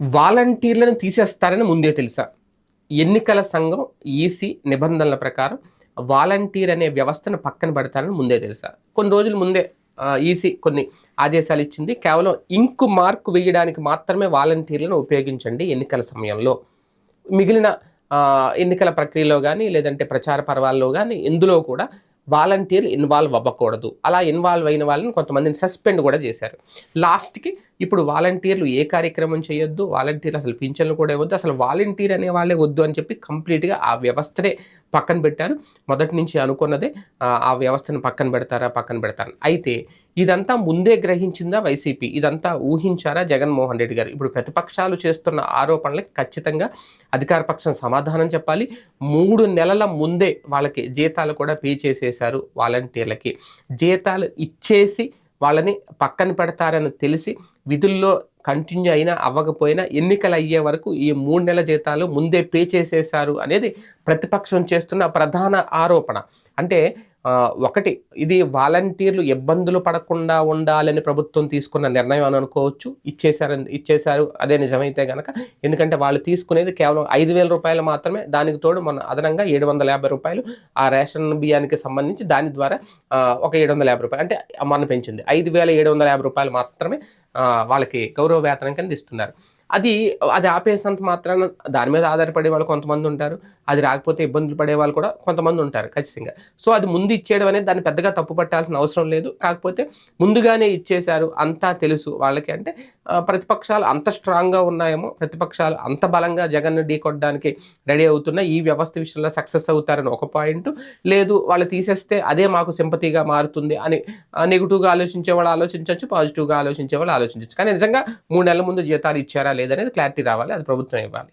వాలంటీర్లను తీసేస్తారని ముందే తెలుసా? ఎన్నికల సంఘం ఈసీ నిబంధనల ప్రకారం వాలంటీర్ అనే వ్యవస్థను పక్కన పెడతారని ముందే తెలుసా? కొన్ని రోజుల ముందే ఈసీ కొన్ని ఆదేశాలు ఇచ్చింది. కేవలం ఇంకు మార్కు వేయడానికి మాత్రమే వాలంటీర్లను ఉపయోగించండి ఎన్నికల సమయంలో. మిగిలిన ఎన్నికల ప్రక్రియలో కానీ లేదంటే ప్రచార పర్వాల్లో కానీ ఇందులో కూడా వాలంటీర్లు ఇన్వాల్వ్ అవ్వకూడదు. అలా ఇన్వాల్వ్ అయిన వాళ్ళని కొంతమందిని సస్పెండ్ కూడా చేశారు. లాస్ట్కి ఇప్పుడు వాలంటీర్లు ఏ కార్యక్రమం చేయొద్దు వాలంటీర్లు అసలు పింఛన్లు కూడా ఇవ్వద్దు అసలు వాలంటీర్ అనే వాళ్ళే వద్దు అని చెప్పి కంప్లీట్గా ఆ వ్యవస్థనే పక్కన పెట్టారు. మొదటి నుంచి అనుకున్నదే ఆ, వ్యవస్థను పక్కన పెడతారా పక్కన పెడతారా? అయితే ఇదంతా ముందే గ్రహించిందా వైసీపీ? ఇదంతా ఊహించారా జగన్మోహన్ రెడ్డి గారు? ఇప్పుడు ప్రతిపక్షాలు చేస్తున్న ఆరోపణలకు ఖచ్చితంగా అధికార పక్షం సమాధానం చెప్పాలి. మూడు నెలల ముందే వాళ్ళకి జీతాలు కూడా పే చేసేశారు వాలంటీర్లకి. జీతాలు ఇచ్చేసి వాళ్ళని పక్కన పెడతారని తెలిసి విధుల్లో కంటిన్యూ అయినా అవ్వకపోయినా ఎన్నికలు అయ్యే వరకు ఈ మూడు నెలల జీతాలు ముందే పే చేసేశారు అనేది ప్రతిపక్షం చేస్తున్న ప్రధాన ఆరోపణ. అంటే ఒకటి ఇది వాలంటీర్లు ఇబ్బందులు పడకుండా ఉండాలని ప్రభుత్వం తీసుకున్న నిర్ణయం అని అనుకోవచ్చు. ఇచ్చేశారని ఇచ్చేశారు. అదే నిజమైతే కనుక ఎందుకంటే వాళ్ళు తీసుకునేది కేవలం ఐదు వేల రూపాయలు మాత్రమే. దానికి తోడు మన అదనంగా ఏడు వందల యాభై రూపాయలు ఆ రేషన్ బియ్యానికి సంబంధించి దాని ద్వారా ఒక ఏడు వందల యాభై రూపాయలు. అంటే మన పెంచింది. ఐదు వేల ఏడు వందల యాభై రూపాయలు మాత్రమే వాళ్ళకి గౌరవ వేతనం కింద ఇస్తున్నారు. అది అది ఆపేసినంత మాత్రాన దాని మీద ఆధారపడే వాళ్ళు కొంతమంది ఉంటారు. అది రాకపోతే ఇబ్బందులు పడే వాళ్ళు కూడా కొంతమంది ఉంటారు ఖచ్చితంగా. సో అది ముందు ఇచ్చేయడం అనేది దాన్ని పెద్దగా తప్పు పట్టాల్సిన అవసరం లేదు. కాకపోతే ముందుగానే ఇచ్చేశారు అంతా తెలుసు వాళ్ళకి. అంటే ప్రతిపక్షాలు అంత స్ట్రాంగ్గా ఉన్నాయేమో ప్రతిపక్షాలు అంత బలంగా జగన్ను ఢీకొట్టడానికి రెడీ అవుతున్న ఈ వ్యవస్థ విషయంలో సక్సెస్ అవుతారని ఒక పాయింట్. లేదు వాళ్ళు తీసేస్తే అదే మాకు సింపతిగా మారుతుంది అని నెగిటివ్గా ఆలోచించే వాళ్ళు ఆలోచించవచ్చు పాజిటివ్గా ఆలోచించే వాళ్ళు ఆలోచించవచ్చు. కానీ నిజంగా మూడు నెలల ముందు జీతాలు ఇచ్చారా లేదనేది క్లారిటీ రావాలి అది ప్రభుత్వం ఇవ్వాలి.